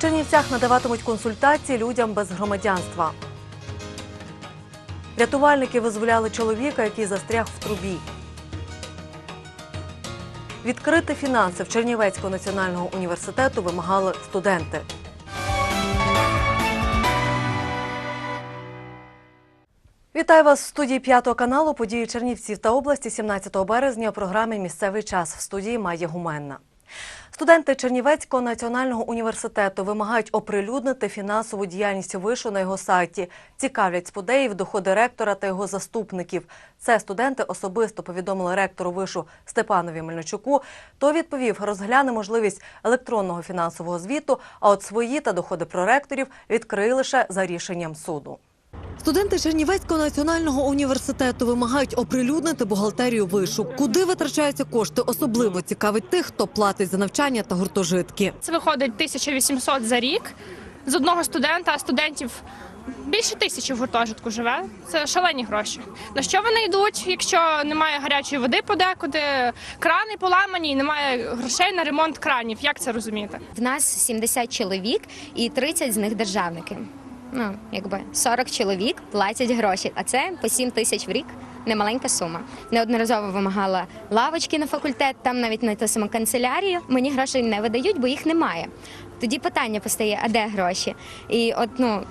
Чернівцях надаватимуть консультації людям без громадянства. Рятувальники визволяли чоловіка, який застряг в трубі. Відкрити фінанси в Чернівецького національного університету вимагали студенти. Вітаю вас в студії п'ятого каналу. Події Чернівців та області 17 березня у програмі Місцевий час в студії Майя Гуменна. Студенти Чернівецького національного університету вимагають оприлюднити фінансову діяльність вишу на його сайті. Цікавлять сподеїв доходи ректора та його заступників. Це студенти особисто повідомили ректору вишу Степанові Мельничуку. Той відповів, розгляне можливість електронного фінансового звіту, а от свої та доходи проректорів відкриє лише за рішенням суду. Студенти Чернівецького національного університету вимагають оприлюднити бухгалтерію вишу. Куди витрачаються кошти, особливо цікавить тих, хто платить за навчання та гуртожитки. Це виходить 1800 за рік з одного студента, а студентів більше тисячі в гуртожитку живе. Це шалені гроші. На що вони йдуть, якщо немає гарячої води подекуди, крани поламані і немає грошей на ремонт кранів? Як це розуміти? В нас 70 чоловік і 30 з них державники. Ну, якби 40 чоловік платять гроші, а це по 7 тисяч в рік. Немаленька сума. Неодноразово вимагала лавочки на факультет, там навіть на ту саму канцелярію. Мені грошей не видають, бо їх немає. Тоді питання постає: а де гроші? І от ну.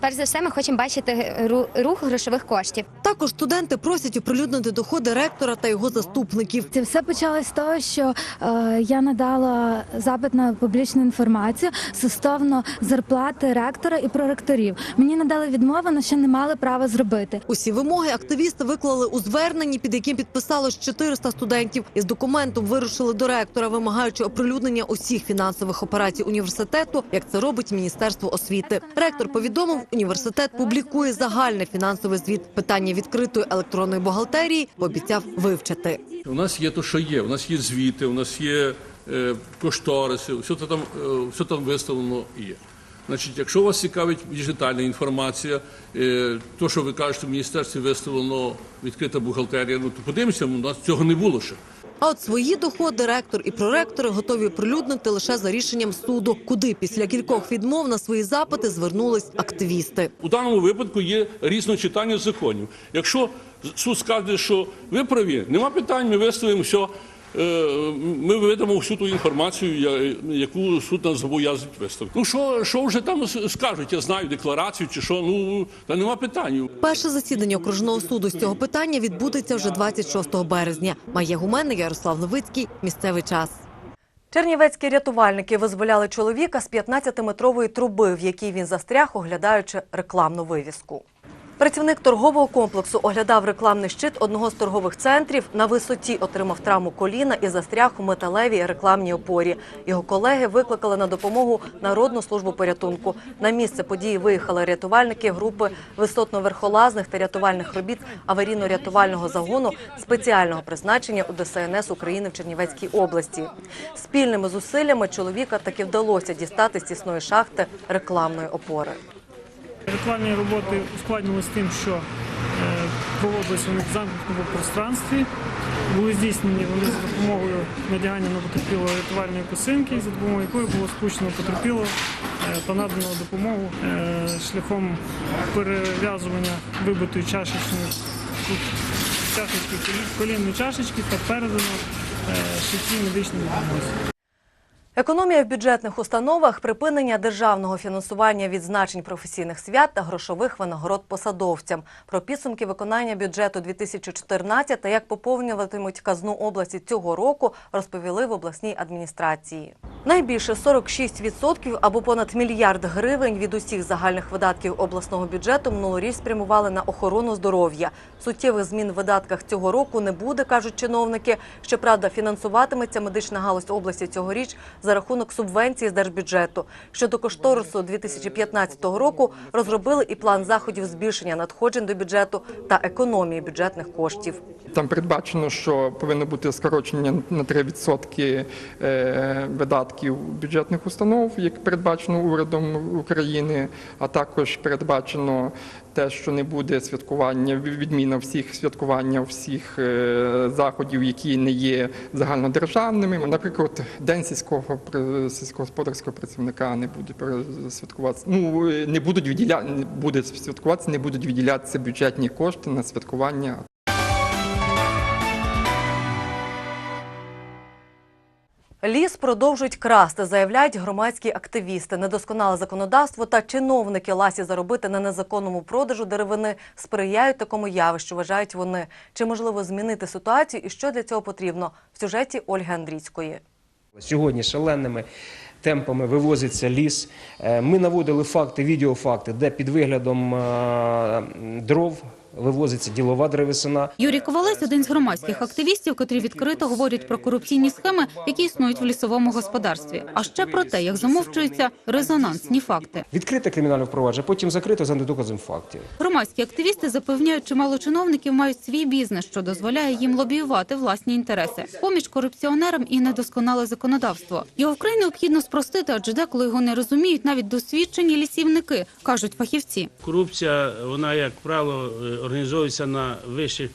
Перш за все, ми хочемо бачити ру- рух грошових коштів. Також студенти просять оприлюднити доходи ректора та його заступників. Це все почалось з того, що е, я надала запит на публічну інформацію стосовно зарплати ректора і проректорів. Мені надали відмову, на що не мали права зробити. Усі вимоги активісти виклали у зверненні, під яким підписалось 400 студентів. Із документом вирушили до ректора, вимагаючи оприлюднення усіх фінансових операцій університету, як це робить Міністерство освіти. Ректор повідомив, університет публікує загальний фінансовий звіт. Питання відкритої електронної бухгалтерії пообіцяв вивчити. У нас є то, що є. У нас є звіти, у нас є е, кошториси, все це там, е, все там виставлено є. Значить, якщо вас цікавить діджитальна інформація, е, то, що ви кажете, в міністерстві виставлено відкрита бухгалтерія, ну то подивимося, у нас цього не було ще. А от свої доходи ректор і проректори готові оприлюднити лише за рішенням суду, куди після кількох відмов на свої запити звернулись активісти. У даному випадку є різночитання законів. Якщо суд скаже, що ви праві, нема питань, ми виставимо все. Е, Ми видамо всю ту інформацію, яку суд нас зобов'язує виставити. Ну що, що вже там скажуть? Я знаю декларацію чи що. Ну та нема питань. Перше засідання окружного суду з цього питання відбудеться вже 26 березня. Має гуменник Ярослав Новицький. Місцевий час. Чернівецькі рятувальники визволяли чоловіка з 15-метрової труби, в якій він застряг, оглядаючи рекламну вивіску. Працівник торгового комплексу оглядав рекламний щит одного з торгових центрів. На висоті отримав травму коліна і застряг у металевій рекламній опорі. Його колеги викликали на допомогу Народну службу порятунку. На місце події виїхали рятувальники групи висотно-верхолазних та рятувальних робіт аварійно-рятувального загону спеціального призначення у ДСНС України в Чернівецькій області. Спільними зусиллями чоловіка таки вдалося дістати з тісної шахти рекламної опори. Рекламні роботи ускладнювалися тим, що е, проводилися вони в замкнутому пространстві. Були здійснені вони за допомогою надягання на потерпілого рятувальної косинки, за допомогою якої було спущено потерпілого е, та надано допомогу е, шляхом перев'язування вибитої чашечної чашечки, колінної чашечки та передано швидкій медичній допомозі. Економія в бюджетних установах, припинення державного фінансування відзначень професійних свят та грошових винагород посадовцям. Про підсумки виконання бюджету 2014 та як поповнюватимуть казну області цього року, розповіли в обласній адміністрації. Найбільше 46% або понад мільярд гривень від усіх загальних видатків обласного бюджету минулоріч спрямували на охорону здоров'я. Суттєвих змін в видатках цього року не буде, кажуть чиновники. Щоправда, фінансуватиметься медична галузь області цьогоріч за рахунок субвенції з держбюджету. Щодо кошторису 2015 року розробили і план заходів збільшення надходжень до бюджету та економії бюджетних коштів. Там передбачено, що повинно бути скорочення на 3% е, видатків бюджетних установ, як передбачено урядом України, а також передбачено те, що не буде святкування, відміна всіх святкування всіх е, заходів, які не є загальнодержавними. Наприклад, День сільського сільського сільськогосподарського працівника не буде святкуватися. Ну е, не будуть відділя... буде святкуватися, не будуть відділятися бюджетні кошти на святкування Ліс продовжують красти, заявляють громадські активісти. Недосконале законодавство та чиновники ласі заробити на незаконному продажу деревини сприяють такому явищу, вважають вони. Чи можливо змінити ситуацію і що для цього потрібно? В сюжеті Ольги Андрійської. Сьогодні шаленими темпами вивозиться ліс. Е, Ми наводили факти, відеофакти, де під виглядом е, дров вивозиться ділова древесина. Юрій Ковалець – один з громадських активістів, котрі відкрито говорять про корупційні схеми, які існують в лісовому господарстві. А ще про те, як замовчуються резонансні факти. Відкрите кримінальне впровадження, потім закрито за недоказом фактів. Громадські активісти запевняють, чимало чиновників мають свій бізнес, що дозволяє їм лобіювати власні інтереси. Поміж корупціонерам і недосконале законодавство. Його вкрай необхідно спростити, адже деколи його не розуміють навіть досвідчені лісівники, кажуть фахівці. Корупція, вона, як правило, організовується на вищих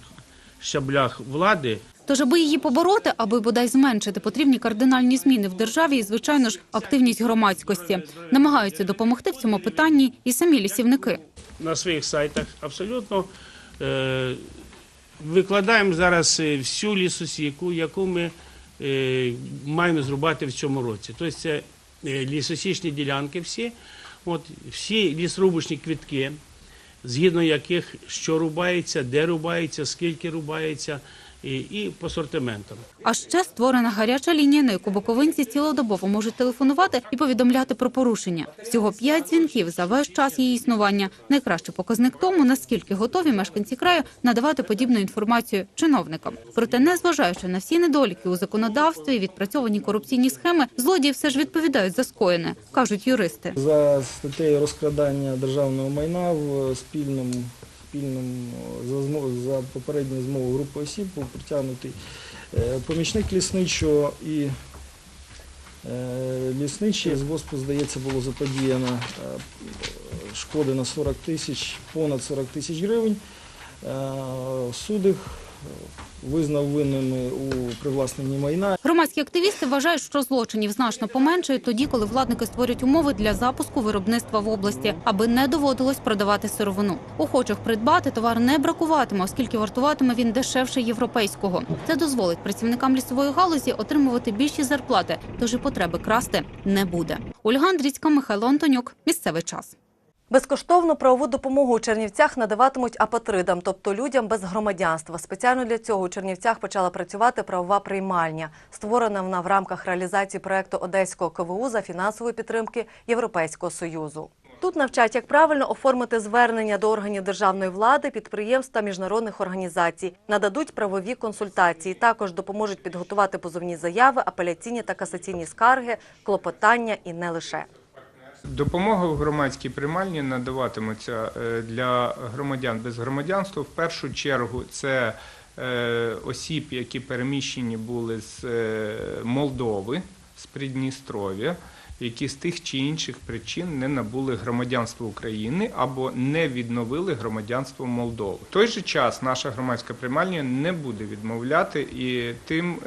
щаблях влади. Тож, аби її побороти, аби бодай зменшити потрібні кардинальні зміни в державі, і звичайно ж активність громадськості намагаються допомогти в цьому питанні і самі лісівники. на своїх сайтах абсолютно е, викладаємо зараз е, всю лісосіку, яку ми е, маємо зрубати в цьому році. Тобто це лісосічні ділянки всі, от, всі лісорубочні квітки, згідно яких що рубається, де рубається, скільки рубається, і, і по сортиментам. А ще створена гаряча лінія, на яку буковинці цілодобово можуть телефонувати і повідомляти про порушення. Всього п'ять дзвінків за весь час її існування. Найкращий показник тому, наскільки готові мешканці краю надавати подібну інформацію чиновникам. Проте, незважаючи на всі недоліки у законодавстві і відпрацьовані корупційні схеми, злодії все ж відповідають за скоєне, кажуть юристи. За статтею розкрадання державного майна в спільному, спільному за, змо- за попередньою змовою групи осіб був притягнутий е, помічник лісничого і е, лісничий з ГОСПу, здається, було заподіяно е, шкоди на 40 тисяч, понад 40 тисяч гривень. Е, Суд їх е, визнав винними у привласненні майна. Громадські активісти вважають, що злочинів значно поменшує тоді, коли владники створюють умови для запуску виробництва в області, аби не доводилось продавати сировину. Охочих придбати товар не бракуватиме, оскільки вартуватиме він дешевше європейського. Це дозволить працівникам лісової галузі отримувати більші зарплати, тож і потреби красти не буде. Ольга Андрійська, Михайло Антонюк. Місцевий час. Безкоштовну правову допомогу у Чернівцях надаватимуть апатридам, тобто людям без громадянства. Спеціально для цього у Чернівцях почала працювати правова приймальня, створена вона в рамках реалізації проекту Одеського КВУ за фінансової підтримки Європейського союзу. Тут навчать, як правильно оформити звернення до органів державної влади, підприємств та міжнародних організацій, нададуть правові консультації. Також допоможуть підготувати позовні заяви, апеляційні та касаційні скарги, клопотання і не лише. Допомога в громадській приймальні надаватиметься е, для громадян без громадянства. В першу чергу це е, осіб, які переміщені були з е, Молдови, з Придністров'я, які з тих чи інших причин не набули громадянства України або не відновили громадянство Молдови. В той же час наша громадська приймальня не буде відмовляти і тим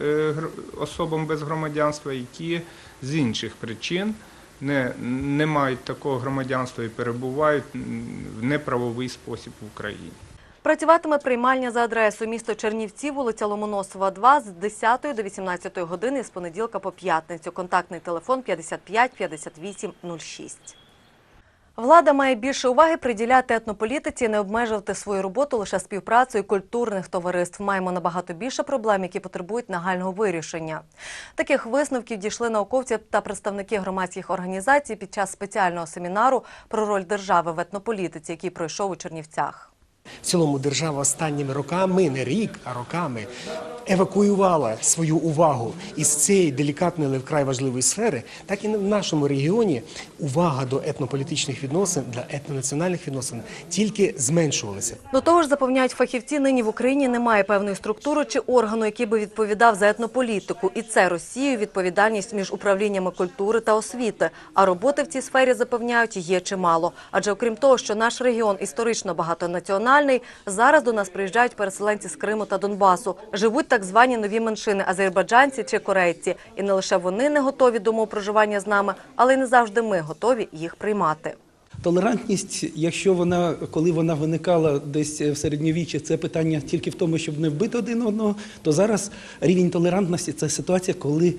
особам без громадянства, які з інших причин не, не мають такого громадянства і перебувають в неправовий спосіб в Україні. Працюватиме приймальня за адресою місто Чернівці, вулиця Ломоносова, 2 з 10 до 18 години з понеділка по п'ятницю. Контактний телефон 55 58 06. Влада має більше уваги приділяти етнополітиці, і не обмежувати свою роботу лише співпрацею культурних товариств. Маємо набагато більше проблем, які потребують нагального вирішення. Таких висновків дійшли науковці та представники громадських організацій під час спеціального семінару про роль держави в етнополітиці, який пройшов у Чернівцях. В цілому держава останніми роками, не рік, а роками евакуювала свою увагу із цієї делікатної, але вкрай важливої сфери, так і в нашому регіоні увага до етнополітичних відносин, для етнонаціональних відносин тільки зменшувалася. До того ж, запевняють фахівці, нині в Україні немає певної структури чи органу, який би відповідав за етнополітику. І це Росією відповідальність між управліннями культури та освіти. А роботи в цій сфері запевняють є чимало. Адже окрім того, що наш регіон історично багатонаціональний, зараз до нас приїжджають переселенці з Криму та Донбасу. Живуть так звані нові меншини азербайджанці чи корейці. І не лише вони не готові до умов проживання з нами, але й не завжди ми готові їх приймати. Толерантність, якщо вона, коли вона виникала десь в середньовіччі, це питання тільки в тому, щоб не вбити один одного, то зараз рівень толерантності це ситуація, коли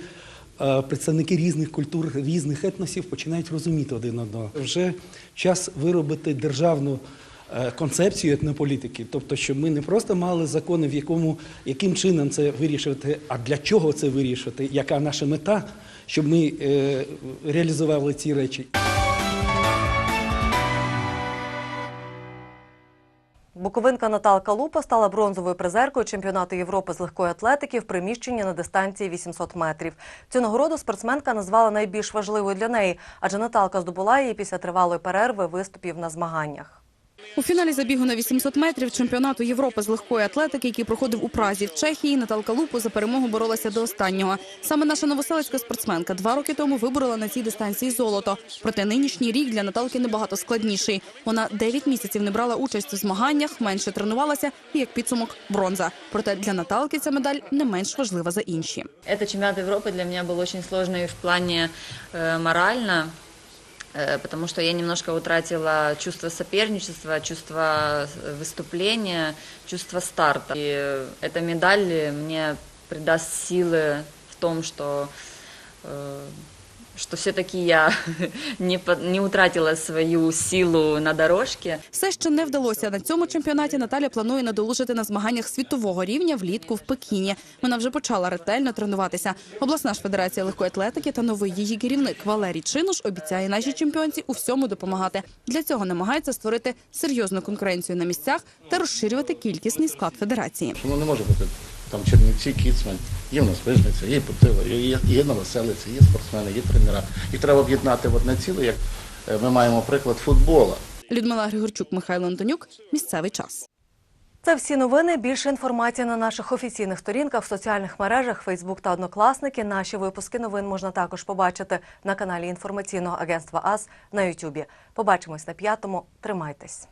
е, представники різних культур, різних етносів починають розуміти один одного. Вже час виробити державну е, концепцію етнополітики, тобто, щоб ми не просто мали закони, в якому яким чином це вирішувати, а для чого це вирішувати, яка наша мета, щоб ми е, реалізували ці речі. Буковинка Наталка Лупа стала бронзовою призеркою чемпіонату Європи з легкої атлетики в приміщенні на дистанції 800 метрів. Цю нагороду спортсменка назвала найбільш важливою для неї, адже Наталка здобула її після тривалої перерви виступів на змаганнях. У фіналі забігу на 800 метрів чемпіонату Європи з легкої атлетики, який проходив у Празі в Чехії, Наталка Лупу за перемогу боролася до останнього. Саме наша новоселицька спортсменка два роки тому виборола на цій дистанції золото. Проте нинішній рік для Наталки набагато складніший. Вона 9 місяців не брала участь у змаганнях, менше тренувалася і як підсумок бронза. Проте для Наталки ця медаль не менш важлива за інші. Этот чемпионат Европы для меня был очень сложный в плане э, морально, э, потому что я немножко утратила чувство соперничества, чувство э, выступления, чувство старта. И э, эта медаль мне придаст силы в том, что, что все-таки я не, не утратила свою силу на дорожке. Все ще не вдалося. На цьому чемпіонаті Наталя планує надолужити на змаганнях світового рівня влітку в Пекіні. Вона вже почала ретельно тренуватися. Обласна ж федерація легкої атлетики та новий її керівник Валерій Чинуш обіцяє нашій чемпіонці у всьому допомагати. Для цього намагається створити серйозну конкуренцію на місцях та розширювати кількісний склад федерації. Воно не може бути там Чернівці, Кіцмань, є в нас Вижниця, є Путила, є, є, є Новоселиця, є спортсмени, є тренера. Їх треба об'єднати в одне ціле, як е, ми маємо приклад футбола. Людмила Григорчук, Михайло Антонюк. Місцевий час. Це всі новини. Більше інформації на наших офіційних сторінках в соціальних мережах Фейсбук та Однокласники. Наші випуски новин можна також побачити на каналі інформаційного агентства АС на Ютубі. Побачимось на п'ятому. Тримайтесь.